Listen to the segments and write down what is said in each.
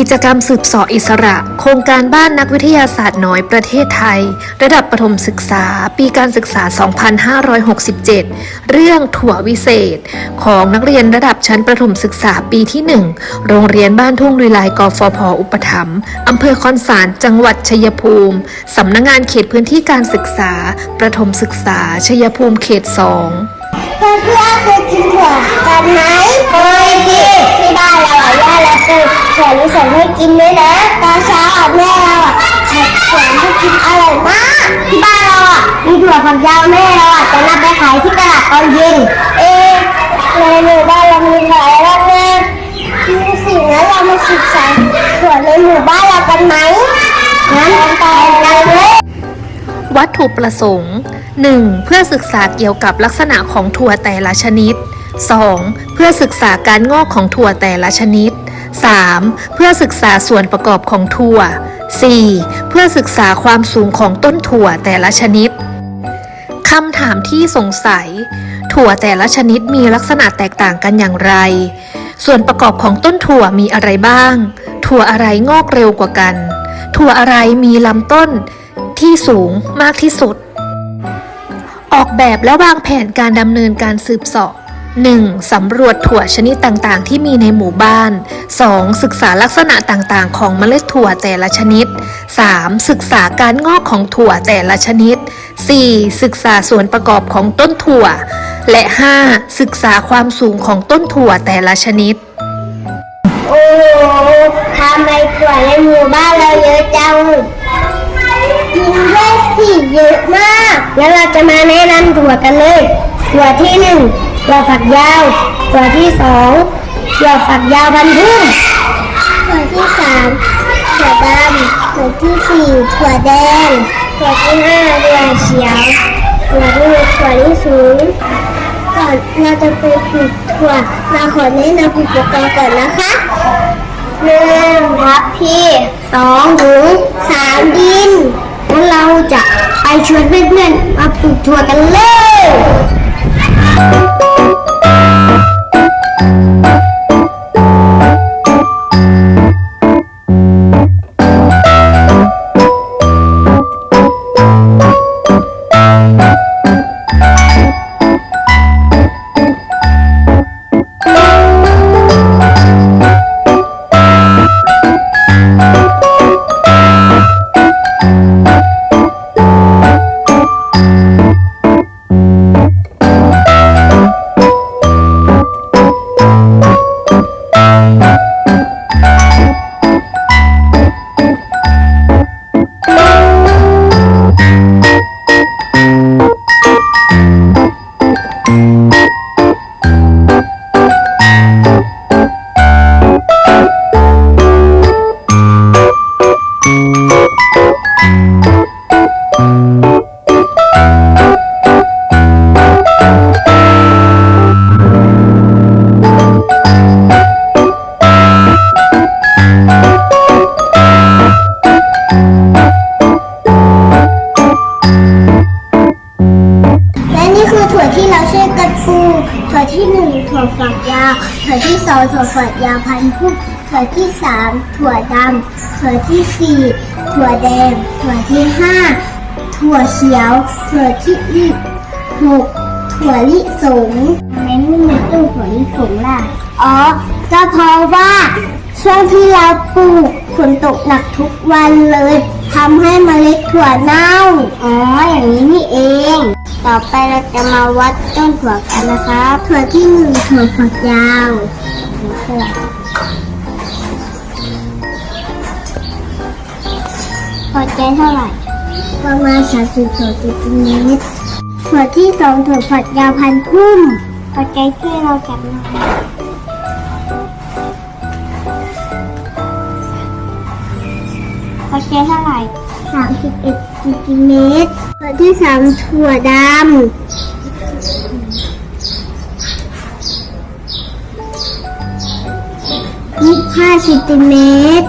กิจกรรมสืบสออิสระ โครงการบ้านนักวิทยาศาสตร์น้อยประเทศไทย ระดับประถมศึกษา ปีการศึกษา 2567 เรื่องถั่ววิเศษ ของนักเรียนระดับชั้นประถมศึกษาปีที่ 1 โรงเรียนบ้านทุ่งลุยลายกฟพอุปถัมภ์อำเภอคอนสารจังหวัดชัยภูมิ สำนักงงานเขตพื้นที่การศึกษา ประถมศึกษาชัยภูมิเขต 2เพื่อนเพื่อนเคยกินถั่วกันไหมเคยกินที่บ้านเราอะ ย่าเราปลูกถั่วลิสงให้กินด้วยนะตอนเช้าอะแม่เราอะผัดถั่วให้กินอร่อยมาก ที่บ้านเราอะมีถั่วฝักยาวแม่เราอะจะนำไปขายที่ตลาดตอนเย็น เอ๊ะในหมู่บ้านเรามีขายอะไรบ้างนะมีสิ่งนั้นเรามาศึกษาถั่วในหมู่บ้านเรากันไหมงั้นไปกันเลยวัตถุประสงค์ 1. เพื่อศึกษาเกี่ยวกับลักษณะของถั่วแต่ละชนิด 2. เพื่อศึกษาการงอกของถั่วแต่ละชนิด 3. เพื่อศึกษาส่วนประกอบของถั่ว 4. เพื่อศึกษาความสูงของต้นถั่วแต่ละชนิดคำถามที่สงสัย ถั่วแต่ละชนิดมีลักษณะแตกต่างกันอย่างไร ส่วนประกอบของต้นถั่วมีอะไรบ้าง ถั่วอะไรงอกเร็วกว่ากัน ถั่วอะไรมีลำต้นที่สูงมากที่สุด ออกแบบและวางแผนการดำเนินการสืบสาะ 1. สำรวจถั่วชนิดต่างๆ ที่มีในหมู่บ้าน 2. ศึกษาลักษณะต่างๆ ของเมล็ดถั่วแต่ละชนิด 3. ศึกษาการงอกของถั่วแต่ละชนิด 4. ศึกษาส่วนประกอบของต้นถั่ว และ 5. ศึกษาความสูงของต้นถั่วแต่ละชนิด โอ้โหทำไมถั่วในหมู่บ้านเราเยอะจังจริงด้วยสิเยอะมาก แล้วเราจะมาแนะนำถั่วกันเลย ถั่วที่หนึ่ง ถั่วฝักยาวถั่วที่สองถั่วฝักยาวพันธุ์พุ่มถั่วที่สามถั่วดำถั่วที่สี่ถั่วแดงถั่วที่ห้าถั่วเขียวถั่วที่หกถั่วที่สูงก่อนเราจะไปปลูกถั่วเราขอแนะนำอุปกรณ์ก่อนนะคะหนึ่งทับพี่สองถุงสามดินแล้วเราจะไปชวนเพื่อนๆมาปลูกถั่วกันเลย ที่หนึ่งถั่วฝักยาวถั่วที่สองถั่วฝักยาวพันธุ์พุ่มถั่วที่สามถั่วดำถั่วที่สี่ถั่วแดง ถั่วที่ห้าถั่วเขียว ถั่วที่หกถั่วลิสงทำไมไม่มีตู้ถั่วลิสงล่ะอ๋อก็เพราะว่าช่วงที่เราปลูกฝนตกหนักทุกวันเลยทำให้เมล็ดถั่วเน่า อ๋อ อย่างนี้นี่เอง ต่อไปเราจะมาวัดต้นถั่วกันนะครับ ถั่วที่หนึ่งถั่วฝักยาวพอใจเท่าไหร่ ประมาณ32เซนติเมตรถั่วที่สองถั่วฝักยาวพันพุ่มพอใจที่เราจับหน่อยพอใจเท่าไหร่31เซนติเมตร ที่สามถั่วดำ25เซนติเมตร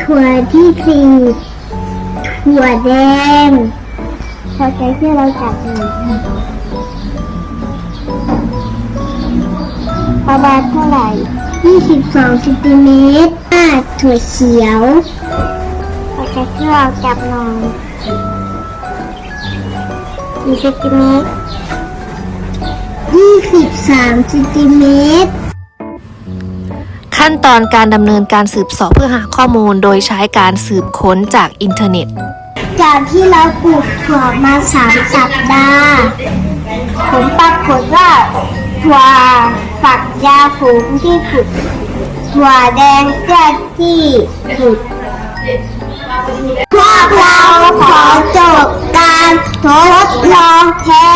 ถั่วที่สี่ถั่วแดงพอใจที่เราจับหนึ่งประมาณเท่าไหร่22เซนติเมตรห้าถั่วเขียวเราจะที่เราจับหน่อย กี่เซนติเมตร23เซนติเมตร ขั้นตอนการดำเนินการสืบเสอบเพื่อหาข้อมูลโดยใช้การสืบค้นจากอินเทอร์เน็ต จากที่เราปลูกถั่วมาสามสัปดาห์ผลปรากฏว่าถั่วฝักยาวสูงที่สุดถั่วแดงแก่ที่สุดพวกเราขอ จบการทดลองแค่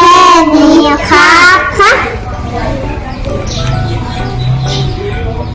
นี้ค่ะ